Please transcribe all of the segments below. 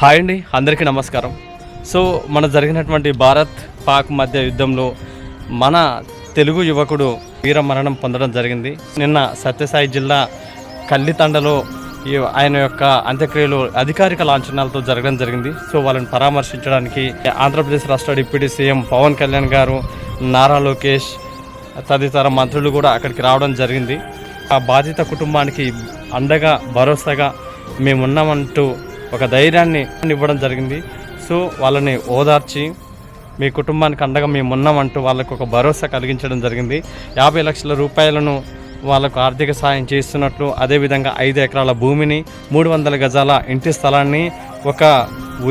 Hi అండి అందరికీ నమస్కారం. సో మన జరిగినటువంటి భారత్ పాక్ మధ్య యుద్ధంలో మన తెలుగు యువకుడు వీర మరణం పొందడం జరిగింది. నిన్న సత్యసాయి జిల్లా కల్లితండలో ఈ ఆయన యొక్క అంత్యక్రియలు అధికారిక లాంఛనాలతో జరగడం జరిగింది. సో వాళ్ళని పరామర్శించడానికి ఆంధ్రప్రదేశ్ రాష్ట్ర డిప్యూటీ సీఎం పవన్ కళ్యాణ్ గారు నారా లోకేష్ తదితర మంత్రులు కూడా అక్కడికి రావడం జరిగింది. ఆ బాధిత కుటుంబానికి అండగా భరోసాగా మేమున్నామంటూ ఒక ధైర్యాన్ని ఇవ్వడం జరిగింది. సో వాళ్ళని ఓదార్చి మీ కుటుంబానికి అండగా మేము ఉన్నామంటూ వాళ్ళకు ఒక భరోసా కలిగించడం జరిగింది. యాభై లక్షల రూపాయలను వాళ్ళకు ఆర్థిక సాయం చేస్తున్నట్లు అదేవిధంగా ఐదు ఎకరాల భూమిని మూడు వందల గజాల ఇంటి స్థలాన్ని ఒక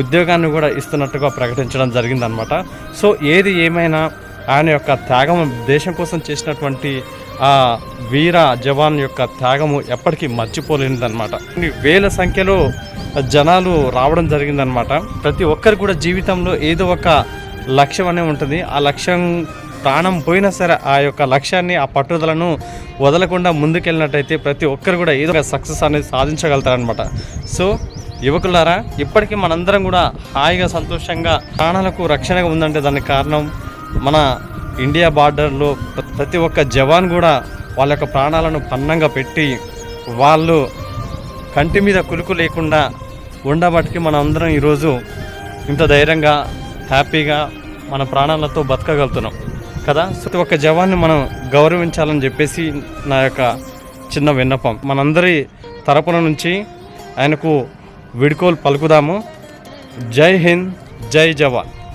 ఉద్యోగాన్ని కూడా ఇస్తున్నట్టుగా ప్రకటించడం జరిగిందనమాట సో ఏది ఏమైనా ఆయన యొక్క త్యాగం దేశం కోసం చేసినటువంటి ఆ వీర జవాన్ యొక్క త్యాగము ఎప్పటికీ మర్చిపోలేనిదనమాట వేల సంఖ్యలో జనాలు రావడం జరిగిందనమాట ప్రతి ఒక్కరు కూడా జీవితంలో ఏదో ఒక లక్ష్యం అనే ఉంటుంది. ఆ లక్ష్యం ప్రాణం పోయినా సరే ఆ యొక్క లక్ష్యాన్ని ఆ పట్టుదలను వదలకుండా ముందుకెళ్ళినట్టయితే ప్రతి ఒక్కరు కూడా ఏదో ఒక సక్సెస్ అనేది సాధించగలుగుతారనమాట సో యువకులారా ఇప్పటికీ మనందరం కూడా హాయిగా సంతోషంగా ప్రాణాలకు రక్షణగా ఉందంటే దానికి కారణం మన ఇండియా బార్డర్లో ప్రతి ఒక్క జవాన్ కూడా వాళ్ళ యొక్క ప్రాణాలను పన్నంగా పెట్టి వాళ్ళు కంటి మీద కులుకు లేకుండా ఉండబట్టి మనం అందరం ఈరోజు ఇంత ధైర్యంగా హ్యాపీగా మన ప్రాణాలతో బతకగలుగుతున్నాం. కదా? ప్రతి ఒక్క జవాన్ని మనం గౌరవించాలని చెప్పేసి నా యొక్క చిన్న విన్నపం. మనందరి తరపున నుంచి ఆయనకు విడుకోలు పలుకుదాము. జై హింద్ జై జవాన్.